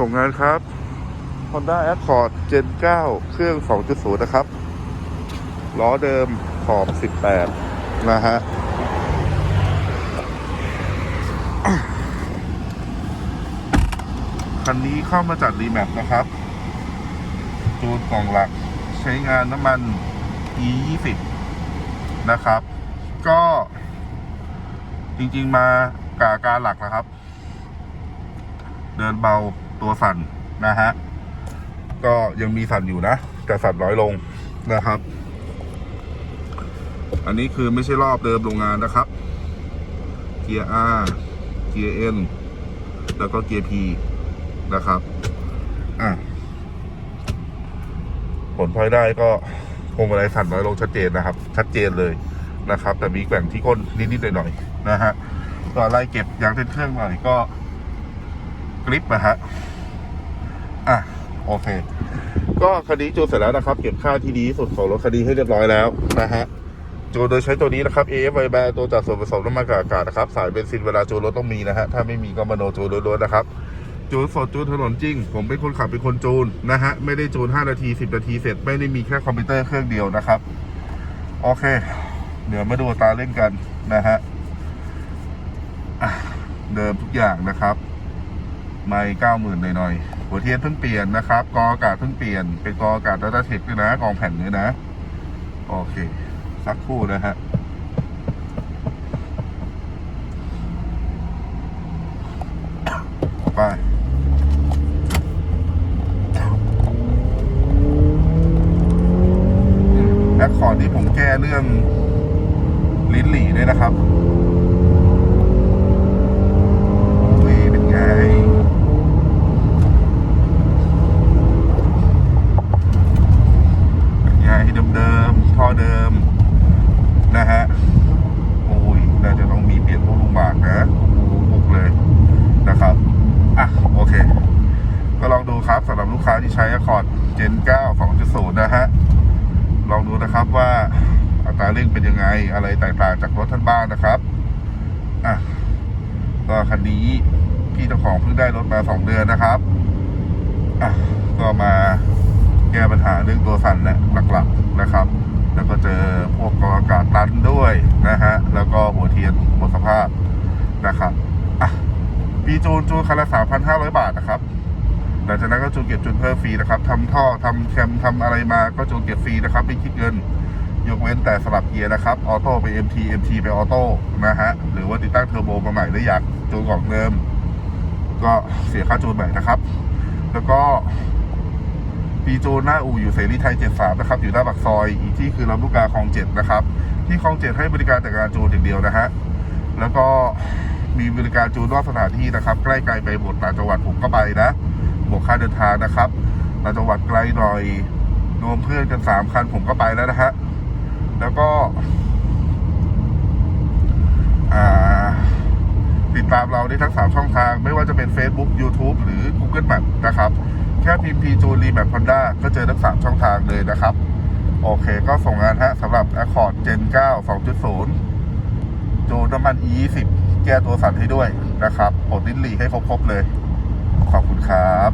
ส่งงานครับ Honda Accord Gen 9 เครื่อง 2.0 นะครับ ล้อเดิมขอบ 18 นะฮะคันนี้เข้ามาจัดรีแมปนะครับ จูนกล่องหลักใช้งานน้ำมัน e 2 0นะครับ ก็จริงๆมากาการหลักนะครับ เดินเบา ตัวสั่นนะฮะ ก็ยังมีสั่นอยู่นะ แต่สั่นน้อยลงนะครับ อันนี้คือไม่ใช่รอบเดิมโรงงานนะครับ เกียร์ R เกียร์ N แล้วก็เกียร์ P นะครับ อะ ผลพลอยได้ก็พวงมาลัยสั่นน้อยลงชัดเจนนะครับ ชัดเจนเลยนะครับ แต่มีแกว่งที่ก้นนิดๆหน่อยๆนะฮะก็ไล่เก็บยางเส้นเครื่องหน่อยก็กริปนะฮะ อะโอเค ก็คันนี้จูนเสร็จแล้วนะครับ เก็บค่าที่ดีที่สุดของรถคันนี้ให้เรียบร้อยแล้วนะฮะจูนโดยใช้ตัวนี้นะครับ AF i b a ตัวจัดส่วนผสมน้ำมันกับอากาศนะครับ สายเบนซินเวลาจูนรถต้องมีนะฮะ ถ้าไม่มีก็มโนจูนล้วนๆนะครับ จูนสดจูนถนนจริง ผมเป็นคนขับเป็นคนจูนนะฮะ ไม่ได้จูน 5 นาที 10 นาทีเสร็จ ไม่ได้มีแค่คอมพิวเตอร์เครื่องเดียวนะครับ โอเค เดี๋ยวมาดูตาเล่นกันนะฮะอะเดิมทุกอย่างนะครับ ไม่เก้าหมื่นหน่อยๆ หัวเทียนเพิ่งเปลี่ยนนะครับกออากาศเพิ่งเปลี่ยน เป็นกออากาศดัตเทคด้วยนะกองแผ่นด้วยนะ โอเค สักครู่นะฮะไปแอคคอร์ดที่ผมแก้เรื่องลิ้นหลีด้วยนะครับโอ้ยเป็นไง เป็นไงเดิมๆท่อเดิม นะฮะ โอ้ย น่าจะต้องมีเปลี่ยนพวกลูกหมากนะโอ้โหบุกเลยนะครับ อะโอเค ก็ลองดูครับสำหรับลูกค้าที่ใช้ Accord Gen 9 2.0นะฮะ ลองดูนะครับว่าอัตราเร่งเป็นยังไง อะไรแตกต่างจากรถท่านบ้านนะครับ อะ ก็คันนี้พี่เจ้าของเพิ่งได้รถมาสองเดือนนะครับ อะ ก็มาแก้ปัญหาเรื่องตัวสั่นแหละหลักๆนะครับ แล้วก็เจอพวกกรองอากาศตันด้วยนะฮะ แล้วก็หัวเทียนหมดสภาพนะครับ อะ ปีจูนจูนคันละ3,500บาทนะครับหลังจากนั้นก็จูนเก็บจูนเพิ่มฟรีนะครับทำท่อทำแคมทำอะไรมาก็จูนเก็บฟรีนะครับไม่คิดเงิน ยกเว้นแต่สลับเกียร์นะครับออโต้ไป MT MT ไปออโต้นะฮะหรือว่าติดตั้งเทอร์โบมาใหม่หรืออยากจูนของเดิม ก็เสียค่าจูนใหม่นะครับ แล้วก็ปีจูนหน้าอู่อยู่เสรีไทย73นะครับอยู่หน้าปากซอยอีกที่คือลำลูกกาคลอง7นะครับที่คลอง7ให้บริการแต่การจูนอย่างเดียวนะฮะแล้วก็ มีบริการจูนนอกสถานที่นะครับ ใกล้ไกลไปหมดต่างจังหวัดผมก็ไปนะบวกค่าเดินทางนะครับต่างจังหวัดไกลหน่อยรวมเพื่อนกันสามคันผมก็ไปแล้วนะฮะแล้วก็อ่าติดตามเราได้ทั้ง 3 ช่องทาง ไม่ว่าจะเป็น Facebook YouTube หรือ Google Map นะครับ แค่พิมพ์พีจูรีแบบ Honda ก็เจอทั้ง 3 ช่องทางเลยนะครับ โอเคก็ส่งงานฮะสำหรับ Accord Gen 9 2.0 จูนน้ำมัน E20 แก้ตัวสั่นให้ด้วยนะครับปลดลิ้นหลีให้ครบๆเลย ขอบคุณครับ